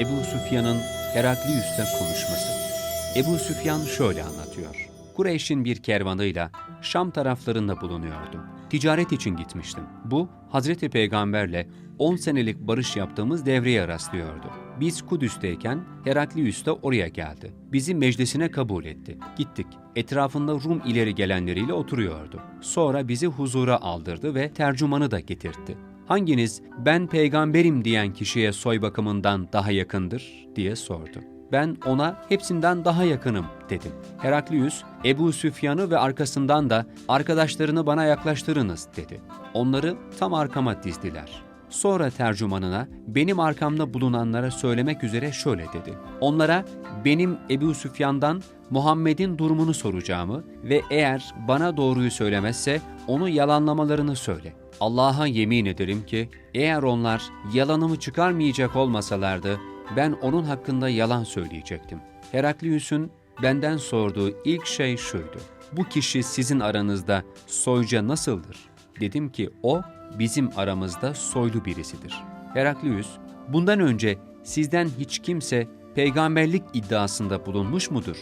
Ebu Süfyan'ın Heraklius'ta konuşması. Ebu Süfyan şöyle anlatıyor. Kureyş'in bir kervanıyla Şam taraflarında bulunuyordum. Ticaret için gitmiştim. Bu, Hazreti Peygamberle 10 senelik barış yaptığımız devreye rastlıyordu. Biz Kudüs'teyken Heraklius da oraya geldi. Bizi meclisine kabul etti. Gittik. Etrafında Rum ileri gelenleriyle oturuyordu. Sonra bizi huzura aldırdı ve tercümanı da getirtti. Hanginiz ben peygamberim diyen kişiye soy bakımından daha yakındır diye sordu. Ben ona hepsinden daha yakınım dedim. Heraklius, Ebu Süfyan'ı ve arkasından da arkadaşlarını bana yaklaştırınız dedi. Onları tam arkama dizdiler. Sonra tercümanına benim arkamda bulunanlara söylemek üzere şöyle dedi. Onlara benim Ebu Süfyan'dan Muhammed'in durumunu soracağımı ve eğer bana doğruyu söylemezse onu yalanlamalarını söyle. Allah'a yemin ederim ki eğer onlar yalanımı çıkarmayacak olmasalardı ben onun hakkında yalan söyleyecektim. Heraklius'un benden sorduğu ilk şey şuydu. Bu kişi sizin aranızda soyca nasıldır? Dedim ki o bizim aramızda soylu birisidir. Heraklius, bundan önce sizden hiç kimse peygamberlik iddiasında bulunmuş mudur?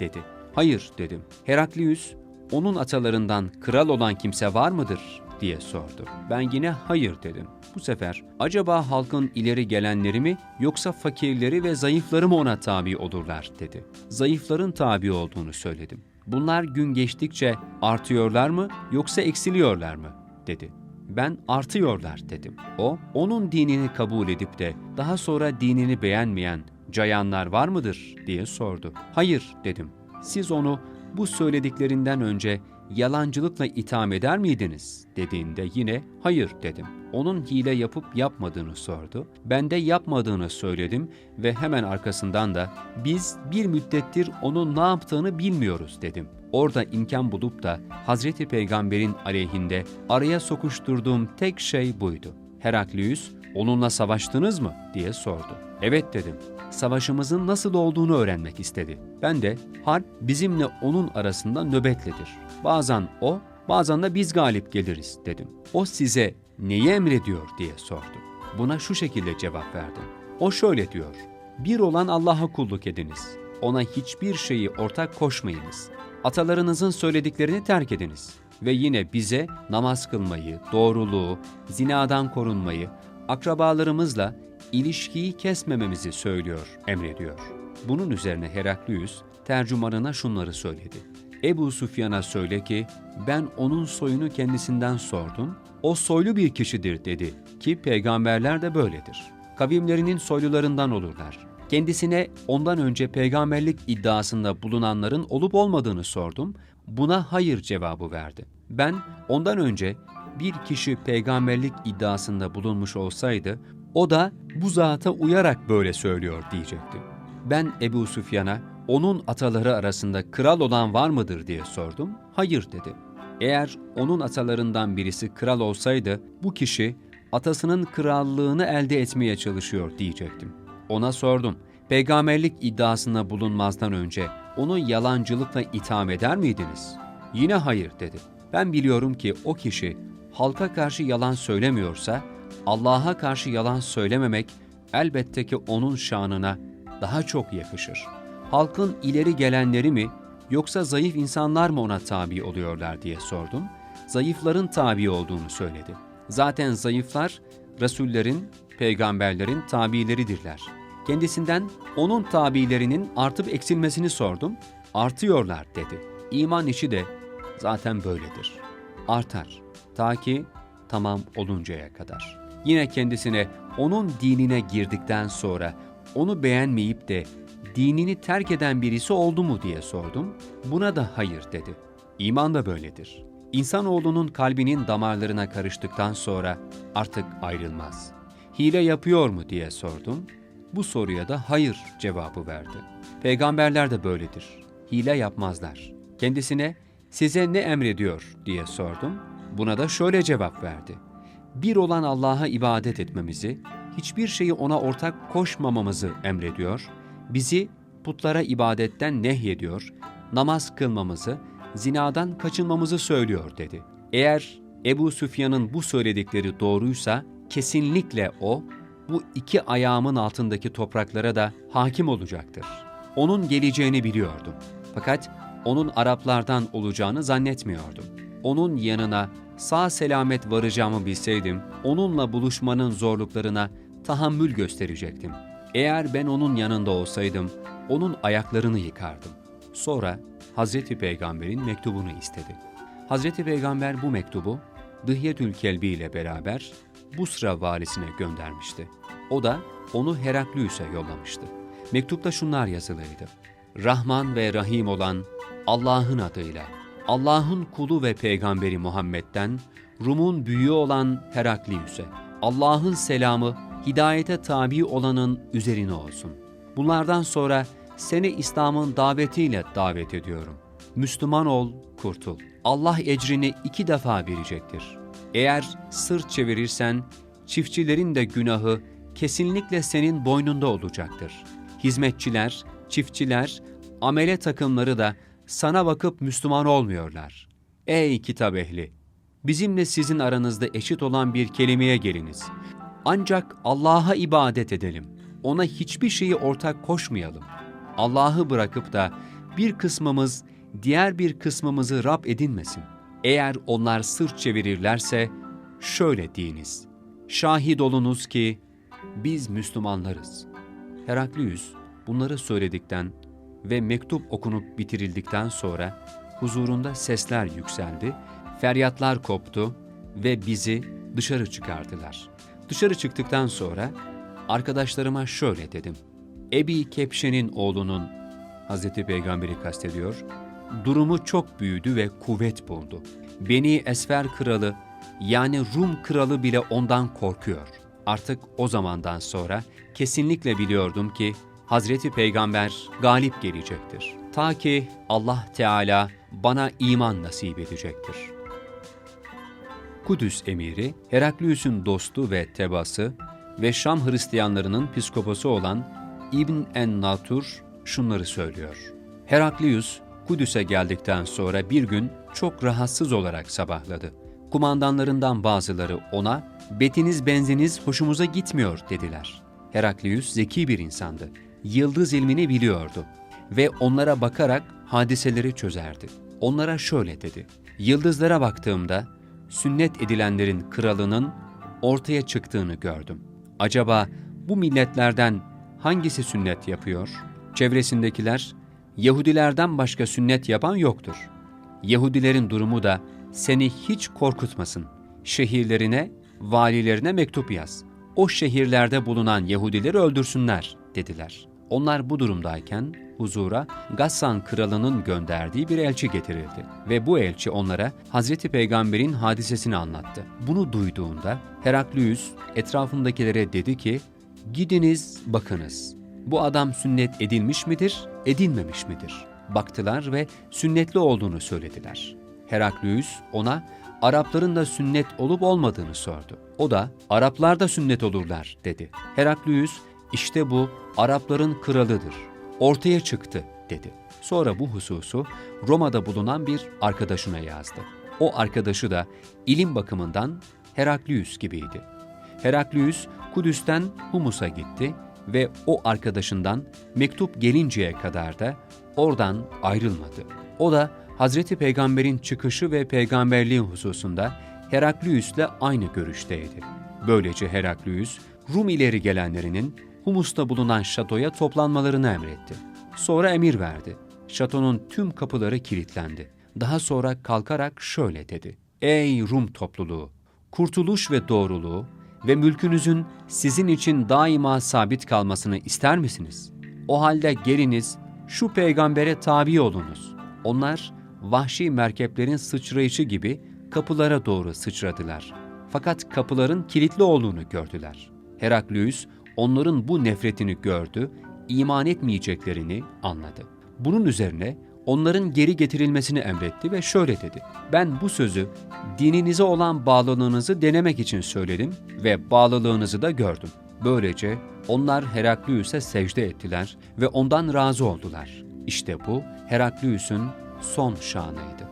dedi. Hayır dedim. Heraklius, onun atalarından kral olan kimse var mıdır? Diye sordu. Ben yine hayır dedim. Bu sefer acaba halkın ileri gelenleri mi yoksa fakirleri ve zayıfları mı ona tabi olurlar dedi. Zayıfların tabi olduğunu söyledim. Bunlar gün geçtikçe artıyorlar mı yoksa eksiliyorlar mı dedi. Ben artıyorlar dedim. O, onun dinini kabul edip de daha sonra dinini beğenmeyen cayanlar var mıdır diye sordu. Hayır dedim. Siz onu bu söylediklerinden önce yalancılıkla itham eder miydiniz? dediğinde yine hayır dedim. Onun hile yapıp yapmadığını sordu. Ben de yapmadığını söyledim ve hemen arkasından da biz bir müddettir onun ne yaptığını bilmiyoruz dedim. Orada imkan bulup da Hazreti Peygamber'in aleyhinde araya sokuşturduğum tek şey buydu. Heraklius, onunla savaştınız mı diye sordu. Evet dedim. Savaşımızın nasıl olduğunu öğrenmek istedi. Ben de harp bizimle onun arasında nöbetlidir. Bazen o, bazen de biz galip geliriz dedim. O size neyi emrediyor diye sordu. Buna şu şekilde cevap verdim. O şöyle diyor. Bir olan Allah'a kulluk ediniz. Ona hiçbir şeyi ortak koşmayınız. Atalarınızın söylediklerini terk ediniz. Ve yine bize namaz kılmayı, doğruluğu, zinadan korunmayı, akrabalarımızla ilişkiyi kesmememizi söylüyor, emrediyor. Bunun üzerine Heraklius tercümanına şunları söyledi. Ebu Süfyan'a söyle ki ben onun soyunu kendisinden sordum. O soylu bir kişidir dedi ki peygamberler de böyledir. Kavimlerinin soylularından olurlar. Kendisine ondan önce peygamberlik iddiasında bulunanların olup olmadığını sordum. Buna hayır cevabı verdi. Ben ondan önce bir kişi peygamberlik iddiasında bulunmuş olsaydı o da bu zata uyarak böyle söylüyor diyecektim. Ben Ebu Süfyan'a onun ataları arasında kral olan var mıdır diye sordum. Hayır dedi. Eğer onun atalarından birisi kral olsaydı bu kişi atasının krallığını elde etmeye çalışıyor diyecektim. Ona sordum. Peygamberlik iddiasında bulunmazdan önce onu yalancılıkla itham eder miydiniz? Yine hayır dedi. Ben biliyorum ki o kişi halka karşı yalan söylemiyorsa Allah'a karşı yalan söylememek elbette ki onun şanına daha çok yakışır. Halkın ileri gelenleri mi yoksa zayıf insanlar mı ona tabi oluyorlar diye sordum. Zayıfların tabi olduğunu söyledi. Zaten zayıflar Resullerin, peygamberlerin tabileridirler. Kendisinden onun tabilerinin artıp eksilmesini sordum. Artıyorlar dedi. İman işi de zaten böyledir. Artar ta ki tamam oluncaya kadar. Yine kendisine onun dinine girdikten sonra onu beğenmeyip de dinini terk eden birisi oldu mu diye sordum. Buna da hayır dedi. İman da böyledir. İnsanoğlunun kalbinin damarlarına karıştıktan sonra artık ayrılmaz. Hile yapıyor mu diye sordum. Bu soruya da hayır cevabı verdi. Peygamberler de böyledir. Hile yapmazlar. Kendisine size ne emrediyor diye sordum. Buna da şöyle cevap verdi. Bir olan Allah'a ibadet etmemizi, hiçbir şeyi ona ortak koşmamamızı emrediyor, bizi putlara ibadetten nehyediyor, namaz kılmamızı, zinadan kaçınmamızı söylüyor dedi. Eğer Ebu Süfyan'ın bu söyledikleri doğruysa kesinlikle o, bu iki ayağımın altındaki topraklara da hakim olacaktır. Onun geleceğini biliyordum. Fakat onun Araplardan olacağını zannetmiyordum. Onun yanına sağ selamet varacağımı bilseydim, onunla buluşmanın zorluklarına tahammül gösterecektim. Eğer ben onun yanında olsaydım, onun ayaklarını yıkardım. Sonra Hazreti Peygamber'in mektubunu istedi. Hazreti Peygamber bu mektubu Dıhyetül Kelbi ile beraber Busra valisine göndermişti. O da onu Heraklius'a yollamıştı. Mektupta şunlar yazılıydı. Rahman ve Rahim olan Allah'ın adıyla, Allah'ın kulu ve peygamberi Muhammed'den, Rum'un büyüğü olan Heraklius'e, Allah'ın selamı hidayete tabi olanın üzerine olsun. Bunlardan sonra seni İslam'ın davetiyle davet ediyorum. Müslüman ol, kurtul. Allah ecrini iki defa verecektir. Eğer sırt çevirirsen, çiftçilerin de günahı kesinlikle senin boynunda olacaktır. Hizmetçiler, çiftçiler, amele takımları da sana bakıp Müslüman olmuyorlar. Ey kitap ehli! Bizimle sizin aranızda eşit olan bir kelimeye geliniz. Ancak Allah'a ibadet edelim. Ona hiçbir şeyi ortak koşmayalım. Allah'ı bırakıp da bir kısmımız diğer bir kısmımızı Rab edinmesin. Eğer onlar sırt çevirirlerse şöyle deyiniz. Şahit olunuz ki biz Müslümanlarız. Heraklius bunları söyledikten ve mektup okunup bitirildikten sonra huzurunda sesler yükseldi, feryatlar koptu ve bizi dışarı çıkardılar. Dışarı çıktıktan sonra arkadaşlarıma şöyle dedim. Ebi Kepşe'nin oğlunun, Hazreti Peygamber'i kastediyor, durumu çok büyüdü ve kuvvet buldu. Beni Esfer kralı yani Rum kralı bile ondan korkuyor. Artık o zamandan sonra kesinlikle biliyordum ki Hazreti Peygamber galip gelecektir. Ta ki Allah Teala bana iman nasip edecektir. Kudüs emiri, Heraklius'un dostu ve tebası ve Şam Hristiyanlarının psikoposu olan İbn en-Natur şunları söylüyor. Heraklius, Kudüs'e geldikten sonra bir gün çok rahatsız olarak sabahladı. Kumandanlarından bazıları ona, betiniz benziniz hoşumuza gitmiyor dediler. Heraklius zeki bir insandı. Yıldız ilmini biliyordu ve onlara bakarak hadiseleri çözerdi. Onlara şöyle dedi. Yıldızlara baktığımda sünnet edilenlerin kralının ortaya çıktığını gördüm. Acaba bu milletlerden hangisi sünnet yapıyor? Çevresindekiler, Yahudilerden başka sünnet yapan yoktur. Yahudilerin durumu da seni hiç korkutmasın. Şehirlerine, valilerine mektup yaz. O şehirlerde bulunan Yahudileri öldürsünler, dediler. Onlar bu durumdayken huzura Gassan kralının gönderdiği bir elçi getirildi ve bu elçi onlara Hazreti Peygamber'in hadisesini anlattı. Bunu duyduğunda Heraklius etrafındakilere dedi ki, gidiniz bakınız. Bu adam sünnet edilmiş midir, edilmemiş midir? Baktılar ve sünnetli olduğunu söylediler. Heraklius ona Arapların da sünnet olup olmadığını sordu. O da Araplar da sünnet olurlar dedi. Heraklius işte bu Arapların kralıdır. Ortaya çıktı dedi. Sonra bu hususu Roma'da bulunan bir arkadaşına yazdı. O arkadaşı da ilim bakımından Heraklius gibiydi. Heraklius Kudüs'ten Humus'a gitti ve o arkadaşından mektup gelinceye kadar da oradan ayrılmadı. O da Hazreti Peygamber'in çıkışı ve peygamberliği hususunda Heraklius'le aynı görüşteydi. Böylece Heraklius, Rum ileri gelenlerinin Humus'ta bulunan şatoya toplanmalarını emretti. Sonra emir verdi. Şatonun tüm kapıları kilitlendi. Daha sonra kalkarak şöyle dedi. Ey Rum topluluğu! Kurtuluş ve doğruluğu ve mülkünüzün sizin için daima sabit kalmasını ister misiniz? O halde geliniz, şu peygambere tabi olunuz. Onlar vahşi merkeplerin sıçrayışı gibi kapılara doğru sıçradılar. Fakat kapıların kilitli olduğunu gördüler. Heraklius onların bu nefretini gördü, iman etmeyeceklerini anladı. Bunun üzerine onların geri getirilmesini emretti ve şöyle dedi. Ben bu sözü dininize olan bağlılığınızı denemek için söyledim ve bağlılığınızı da gördüm. Böylece onlar Heraklius'e secde ettiler ve ondan razı oldular. İşte bu Heraklius'un son şanıydı.